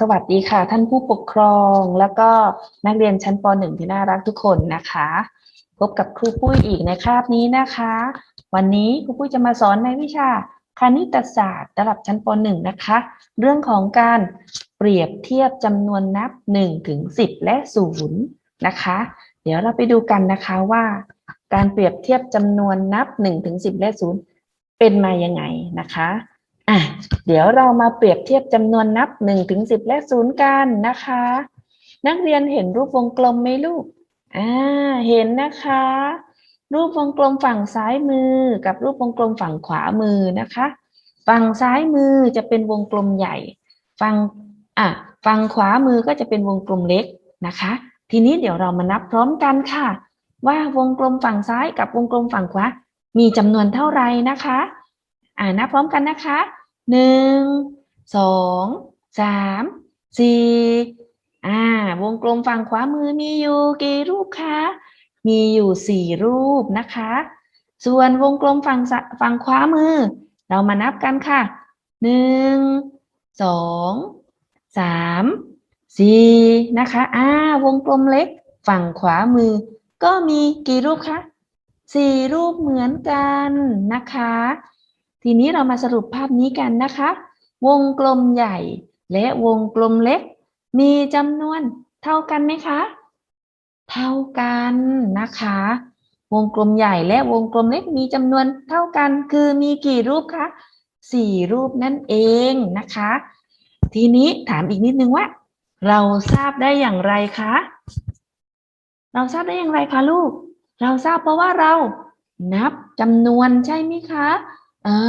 สวัสดีค่ะ ท่านผู้ปกครองแล้วก็นักเรียนชั้นป .1 ที่น่ารักทุกคนนะคะ พบกับครูปุ้ยอีกในคาบนี้นะคะ วันนี้ครูปุ้ยจะมาสอนในวิชาคณิตศาสตร์ระดับชั้นป .1 นะคะ เรื่องของการเปรียบเทียบจำนวนนับ1ถึง10 และ 0 นะคะ เดี๋ยวเราไปดูกันนะคะว่า การเปรียบเทียบจำนวนนับ1ถึง10 และ 0 เป็นมายังไงนะคะ อะเดี๋ยวเรามาเปรียบเทียบจำนวนนับ1ถึง10และ0กันนะคะ นักเรียนเห็นรูปวงกลมไหมลูกอ่าเห็นนะคะ รูปวงกลมฝั่งซ้ายมือกับรูปวงกลมฝั่งขวามือนะคะ ฝั่งซ้ายมือจะเป็นวงกลมใหญ่ ฝั่งอะฝั่งขวามือก็จะเป็นวงกลมเล็กนะคะ ทีนี้เดี๋ยวเรามานับพร้อมกันค่ะ ว่าวงกลมฝั่งซ้ายกับวงกลมฝั่งขวามีจำนวนเท่าไหร่นะคะ อ่านับพร้อมกันนะคะหนึ่งสองสามสี่อ่าวงกลมฝั่งขวามือมีอยู่กี่รูปคะมีอยู่สี่รูปนะคะ ส่วนวงกลมฝั่งฝั่งขวามือ เรามานับกันค่ะหนึ่งสองสามสี่นะคะอ่าวงกลมเล็กฝั่งขวามือ ก็มีกี่รูปคะสี่รูปเหมือนกันนะคะ ทีนี้เรามาสรุปภาพนี้กันนะคะ วงกลมใหญ่และวงกลมเล็ก มีจำนวนเท่ากันไหมคะ เท่ากันนะคะ วงกลมใหญ่และวงกลมเล็กมีจำนวนเท่ากัน คือมีกี่รูปคะสี่รูปนั่นเองนะคะ ทีนี้ถามอีกนิดนึงว่า เราทราบได้อย่างไรคะ เราทราบได้อย่างไรคะลูก เราทราบเพราะว่าเรานับจำนวนใช่ไหมคะ อ่า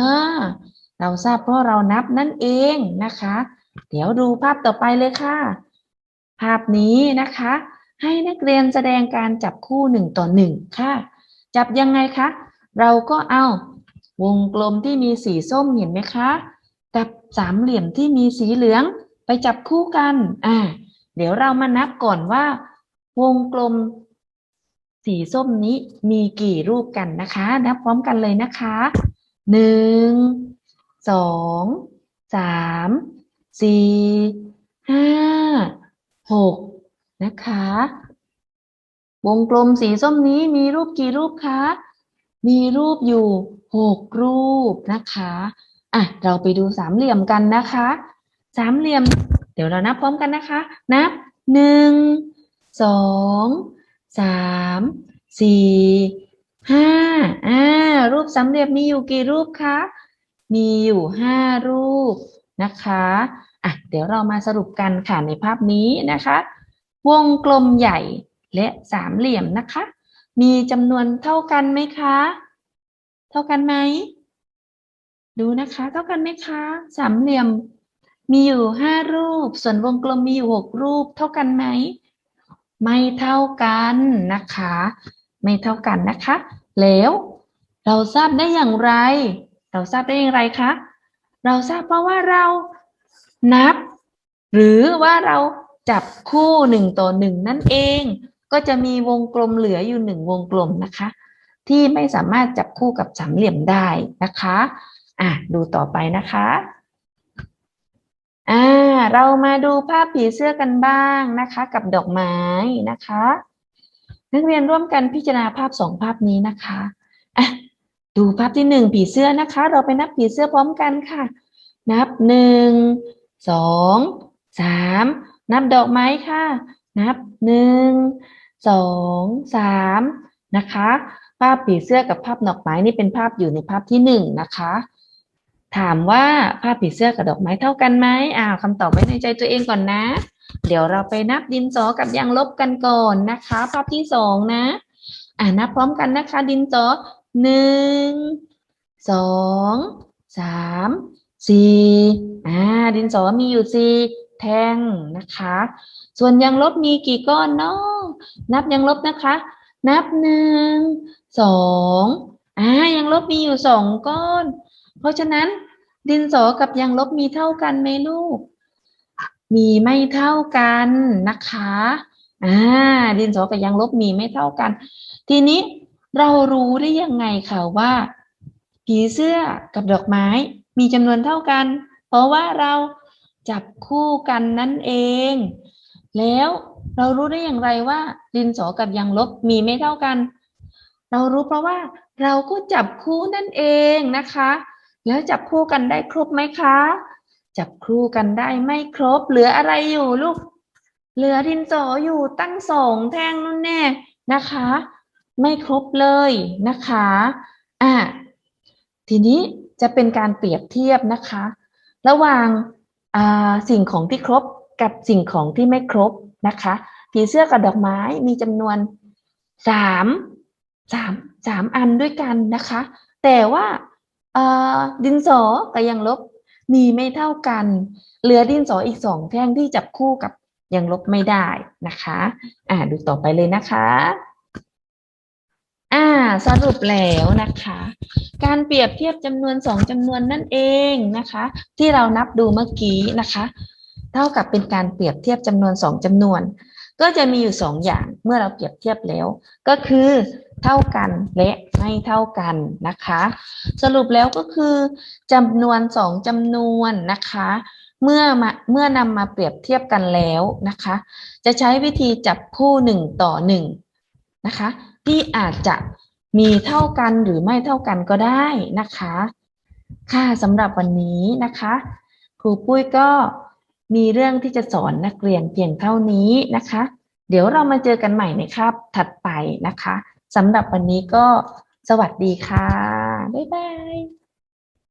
เราทราบเพราะเรานับนั่นเองนะคะ เดี๋ยวดูภาพต่อไปเลยค่ะ ภาพนี้นะคะ ให้นักเรียนแสดงการจับคู่หนึ่งต่อหนึ่งค่ะ จับยังไงคะ เราก็เอาวงกลมที่มีสีส้มเห็นไหมคะ กับสามเหลี่ยมที่มีสีเหลืองไปจับคู่กัน อ่า เดี๋ยวเรามานับก่อนว่า วงกลม สีส้มนี้มีกี่รูปกันนะคะ นับพร้อมกันเลยนะคะ หนึ่งสองสามสี่ห้าหกนะคะ วงกลมสีส้มนี้มีรูปกี่รูปคะ มีรูปอยู่หกรูปนะคะอะเราไปดูสามเหลี่ยมกันนะคะ สามเหลี่ยม เดี๋ยวเรานับพร้อมกันนะคะ นับหนึ่งสองสามสี่ ห้าอ่ารูปสามเหลี่ยมมีอยู่กี่รูปคะ มีอยู่ห้ารูปนะคะอะเดี๋ยวเรามาสรุปกันค่ะในภาพนี้นะคะ วงกลมใหญ่และสามเหลี่ยมนะคะ มีจำนวนเท่ากันไหมคะ เท่ากันไหมดูนะคะ เท่ากันไหมคะ สามเหลี่ยมมีอยู่ห้ารูป ส่วนวงกลมมีอยู่หกรูป เท่ากันไหม ไม่เท่ากันนะคะ ไม่เท่ากันนะคะ แล้วเราทราบได้อย่างไร เราทราบได้อย่างไรคะ เราทราบเพราะว่าเรานับ หรือว่าเราจับคู่หนึ่งต่อหนึ่งนั่นเอง ก็จะมีวงกลมเหลืออยู่หนึ่งวงกลมนะคะ ที่ไม่สามารถจับคู่กับสามเหลี่ยมได้นะคะอะดูต่อไปนะคะอ่าเรามาดูภาพผีเสื้อกันบ้างนะคะ กับดอกไม้นะคะ นักเรียนร่วมกันพิจารณาภาพสองภาพนี้นะคะอะดูภาพที่หนึ่งผีเสื้อนะคะ เราไปนับผีเสื้อพร้อมกันค่ะ นับหนึ่งสองสามนับดอกไม้ค่ะ นับหนึ่งสองสามนะคะ ภาพผีเสื้อกับภาพดอกไม้นี่เป็นภาพอยู่ในภาพที่หนึ่งนะคะ ถามว่าภาพผีเสื้อกับดอกไม้เท่ากันไหมอ้าวคำตอบไว้ในใจตัวเองก่อนนะ เดี๋ยวเราไปนับดินสอกับยางลบกันก่อนนะคะ ภาพที่สองนะ อ่านับพร้อมกันนะคะ ดินสอหนึ่งสองสามสี่อ่าดินสอมีอยู่สี่แท่งนะคะ ส่วนยางลบมีกี่ก้อนเนาะนับยางลบนะคะ นับหนึ่งสองอ่ายางลบมีอยู่สองก้อน เพราะฉะนั้นดินสอกับยางลบมีเท่ากันไหมลูก มีไม่เท่ากันนะคะอ่าดินสอกับยางลบมีไม่เท่ากัน ทีนี้เรารู้ได้ยังไงคะว่า ผีเสื้อกับดอกไม้มีจำนวนเท่ากัน เพราะว่าเราจับคู่กันนั่นเอง แล้วเรารู้ได้อย่างไรว่า ดินสอกับยางลบมีไม่เท่ากัน เรารู้เพราะว่าเราก็จับคู่นั่นเองนะคะ แล้วจับคู่กันได้ครบไหมคะ จับคู่กันได้ไม่ครบ เหลืออะไรอยู่ลูก เหลือดินสออยู่ตั้งสองแท่งนู่นแน่นะคะ ไม่ครบเลยนะคะอะทีนี้จะเป็นการเปรียบเทียบนะคะ ระหว่างสิ่งของที่ครบกับสิ่งของที่ไม่ครบนะคะผีเสื้อกับดอกไม้มีจำนวนสามสามสามอันด้วยกันนะคะ แต่ว่าดินสอกับยางลบ มีไม่เท่ากัน เหลือดินสออีกสองแท่งที่จับคู่กับยางลบไม่ได้นะคะ อ่าดูต่อไปเลยนะคะ อ่า สรุปแล้วนะคะ การเปรียบเทียบจำนวนสองจำนวนนั่นเองนะคะ ที่เรานับดูเมื่อกี้นะคะ เท่ากับเป็นการเปรียบเทียบจำนวนสองจำนวน ก็จะมีอยู่สองอย่างเมื่อเราเปรียบเทียบแล้ว ก็คือ เท่ากันและไม่เท่ากันนะคะ สรุปแล้วก็คือจำนวนสองจำนวนนะคะ เมื่อมาเมื่อนำมาเปรียบเทียบกันแล้วนะคะ จะใช้วิธีจับคู่หนึ่งต่อหนึ่งนะคะ ที่อาจจะมีเท่ากันหรือไม่เท่ากันก็ได้นะคะ ค่ะสำหรับวันนี้นะคะ ครูปุ้ยก็มีเรื่องที่จะสอนนักเรียนเพียงเท่านี้นะคะ เดี๋ยวเรามาเจอกันใหม่ในคาบถัดไปนะคะ สำหรับวันนี้ก็สวัสดีค่ะ บ๊ายบาย